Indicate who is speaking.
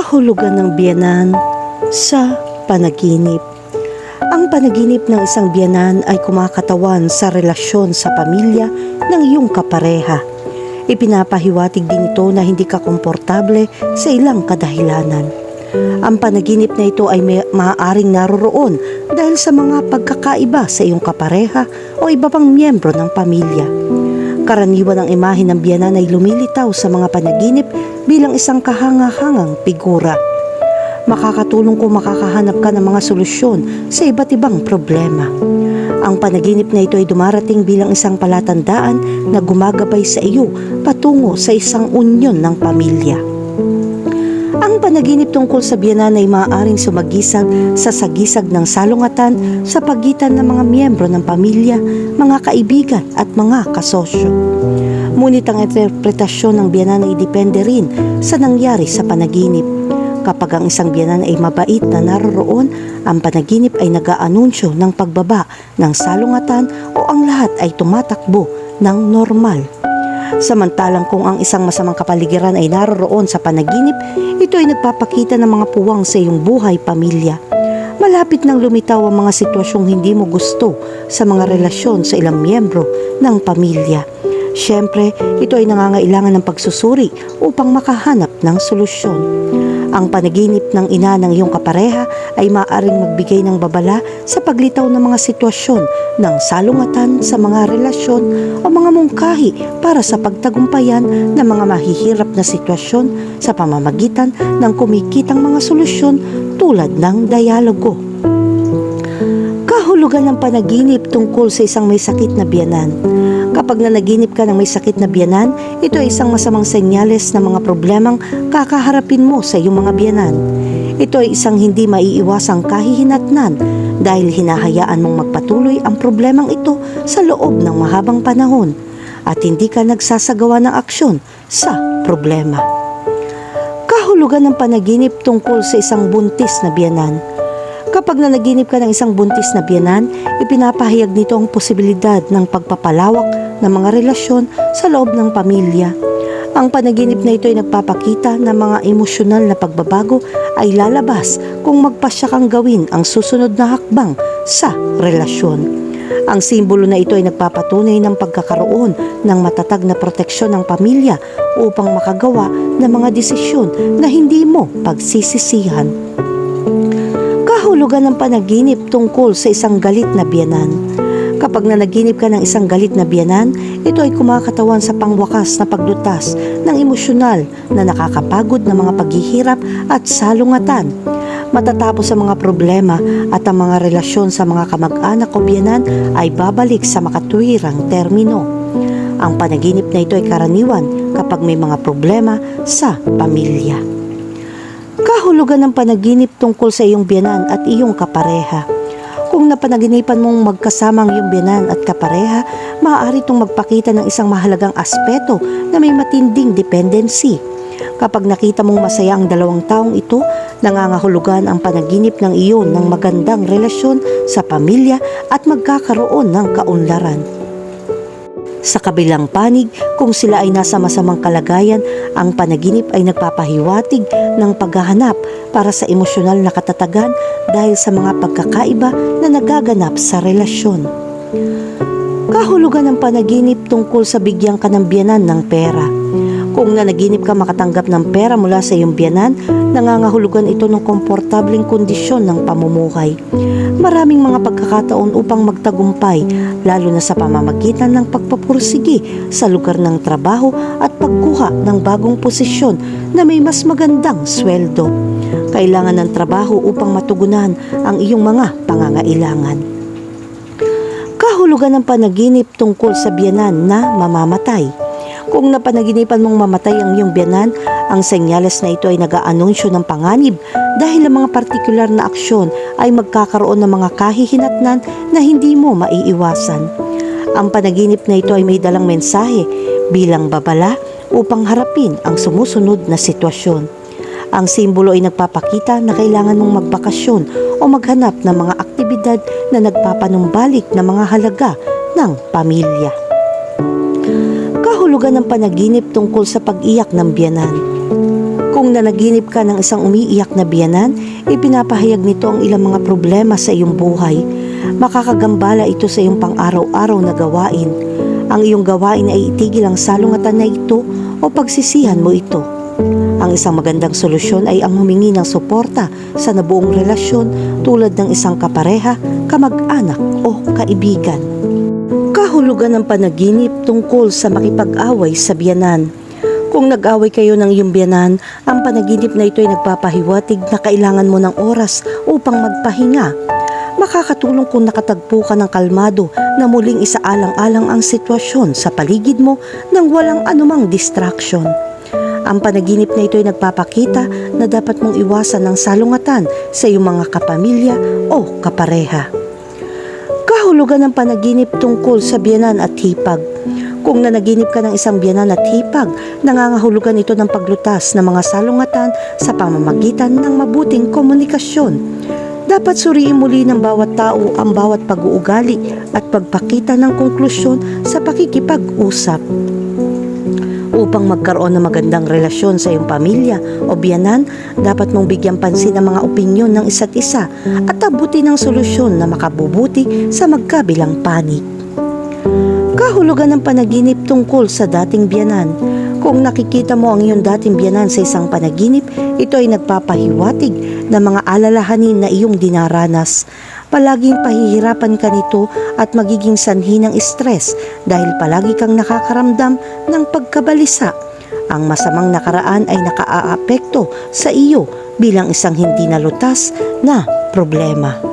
Speaker 1: kahulugan ng biyanan sa panaginip. Ang panaginip ng isang biyanan ay kumakatawan sa relasyon sa pamilya ng iyong kapareha. Ipinapahiwatig din ito na hindi ka komportable sa ilang kadahilanan. Ang panaginip na ito ay may maaaring naroroon dahil sa mga pagkakaiba sa iyong kapareha o iba pang miyembro ng pamilya. Karaniwan ang imahe ng biyanan ay lumilitaw sa mga panaginip bilang isang kahanga-hangang figura. Makakatulong kung makakahanap ka ng mga solusyon sa iba't ibang problema. Ang panaginip na ito ay dumarating bilang isang palatandaan na gumagabay sa iyo patungo sa isang unyon ng pamilya. Panaginip tungkol sa biyanan ay maaaring sumagisag sa sagisag ng salungatan sa pagitan ng mga miyembro ng pamilya, mga kaibigan at mga kasosyo. Ngunit ang interpretasyon ng biyanan ay depende rin sa nangyari sa panaginip. Kapag ang isang biyanan ay mabait na naroroon, ang panaginip ay nag-aanunsyo ng pagbaba ng salungatan o ang lahat ay tumatakbo ng normal. Samantalang kung ang isang masamang kapaligiran ay naroroon sa panaginip, ito ay nagpapakita ng mga puwang sa iyong buhay pamilya. Malapit nang lumitaw ang mga sitwasyong hindi mo gusto sa mga relasyon sa ilang miyembro ng pamilya. Siyempre, ito ay nangangailangan ng pagsusuri upang makahanap ng solusyon. Ang panaginip ng ina ng iyong kapareha ay maaaring magbigay ng babala sa paglitaw ng mga sitwasyon ng salungatan sa mga relasyon o mga mungkahi para sa pagtagumpayan ng mga mahihirap na sitwasyon sa pamamagitan ng kumikitang mga solusyon tulad ng dialogo. Kahulugan ng panaginip tungkol sa isang may sakit na biyanan. Kapag nanaginip ka ng may sakit na biyanan, ito ay isang masamang senyales ng mga problemang kakaharapin mo sa iyong mga biyanan. Ito ay isang hindi maiiwasang kahihinatnan dahil hinahayaan mong magpatuloy ang problemang ito sa loob ng mahabang panahon at hindi ka nagsasagawa ng aksyon sa problema. Kahulugan ng panaginip tungkol sa isang buntis na biyanan. Kapag nanaginip ka ng isang buntis na biyanan, ipinapahayag nito ang posibilidad ng pagpapalawak ng mga relasyon sa loob ng pamilya. Ang panaginip na ito ay nagpapakita na mga emosyonal na pagbabago ay lalabas kung magpasya kang gawin ang susunod na hakbang sa relasyon. Ang simbolo na ito ay nagpapatunay ng pagkakaroon ng matatag na proteksyon ng pamilya upang makagawa ng mga desisyon na hindi mo pagsisisihan. Kahulugan ng panaginip tungkol sa isang galit na biyanan. Kapag nanaginip ka ng isang galit na biyanan, ito ay kumakatawan sa pangwakas na paglutas ng emosyonal na nakakapagod na mga paghihirap at salungatan. Matatapos ang mga problema at ang mga relasyon sa mga kamag-anak o biyanan ay babalik sa makatwirang termino. Ang panaginip na ito ay karaniwan kapag may mga problema sa pamilya. Kahulugan ng panaginip tungkol sa iyong biyanan at iyong kapareha. Kung napanaginipan mong magkasama ang iyong biyanan at kapareha, maaari itong magpakita ng isang mahalagang aspeto na may matinding dependency. Kapag nakita mong masaya ang dalawang taong ito, nangangahulugan ang panaginip ng iyon ng magandang relasyon sa pamilya at magkakaroon ng kaunlaran. Sa kabilang panig, kung sila ay nasa masamang kalagayan, ang panaginip ay nagpapahiwatig ng paghahanap para sa emosyonal na katatagan dahil sa mga pagkakaiba na nagaganap sa relasyon. Kahulugan ng panaginip tungkol sa bigyang ka ng pera. Kung nanaginip ka makatanggap ng pera mula sa iyong biyanan, nangangahulugan ito ng komportableng kondisyon ng pamumuhay. Maraming mga pagkakataon upang magtagumpay, lalo na sa pamamagitan ng pagpapursigi sa lugar ng trabaho at pagkuha ng bagong posisyon na may mas magandang sweldo. Kailangan ng trabaho upang matugunan ang iyong mga pangangailangan. Kahulugan ng panaginip tungkol sa biyanan na mamamatay. Kung napanaginipan mong mamatay ang iyong biyanan, ang senyales na ito ay nag-aanunsyo ng panganib dahil ang mga partikular na aksyon ay magkakaroon ng mga kahihinatnan na hindi mo maiiwasan. Ang panaginip na ito ay may dalang mensahe bilang babala upang harapin ang sumusunod na sitwasyon. Ang simbolo ay nagpapakita na kailangan mong magbakasyon o maghanap ng mga aktibidad na nagpapanumbalik ng mga halaga ng pamilya kahulugan ng panaginip tungkol sa pag-iyak ng biyanan. Kung nanaginip ka ng isang umiiyak na biyanan, ipinapahayag nito ang ilang mga problema sa iyong buhay. Makakagambala ito sa iyong pang-araw-araw na gawain. Ang iyong gawain ay itigil ang salungatan na ito o pagsisihan mo ito. Ang isang magandang solusyon ay ang humingi ng suporta sa nabuong relasyon tulad ng isang kapareha, kamag-anak o kaibigan. Kahulugan ng panaginip tungkol sa makipag-away sa biyanan. Kung nag-away kayo ng iyong biyanan, ang panaginip na ito ay nagpapahiwatig na kailangan mo ng oras upang magpahinga. Makakatulong kung nakatagpo ka ng kalmado na muling isaalang-alang ang sitwasyon sa paligid mo nang walang anumang distraction. Ang panaginip na ito ay nagpapakita na dapat mong iwasan ng salungatan sa iyong mga kapamilya o kapareha. Kahulugan ng panaginip tungkol sa biyanan at hipag. Kung nanaginip ka ng isang biyanan at hipag, nangangahulugan ito ng paglutas ng mga salungatan sa pamamagitan ng mabuting komunikasyon. Dapat suriin muli ng bawat tao ang bawat pag-uugali at pagpakita ng konklusyon sa pakikipag-usap. Upang magkaroon ng magandang relasyon sa iyong pamilya o biyanan, dapat mong bigyan pansin ang mga opinyon ng isa't isa at abutin ng solusyon na makabubuti sa magkabilang panig. Kahulugan ng panaginip tungkol sa dating biyanan. Kung nakikita mo ang iyong dating biyanan sa isang panaginip, ito ay nagpapahiwatig ng mga alalahanin na iyong dinaranas. Palaging pahihirapan ka nito at magiging sanhi ng stress dahil palagi kang nakakaramdam ng pagkabalisa. Ang masamang nakaraan ay nakaaapekto sa iyo bilang isang hindi nalutas na problema.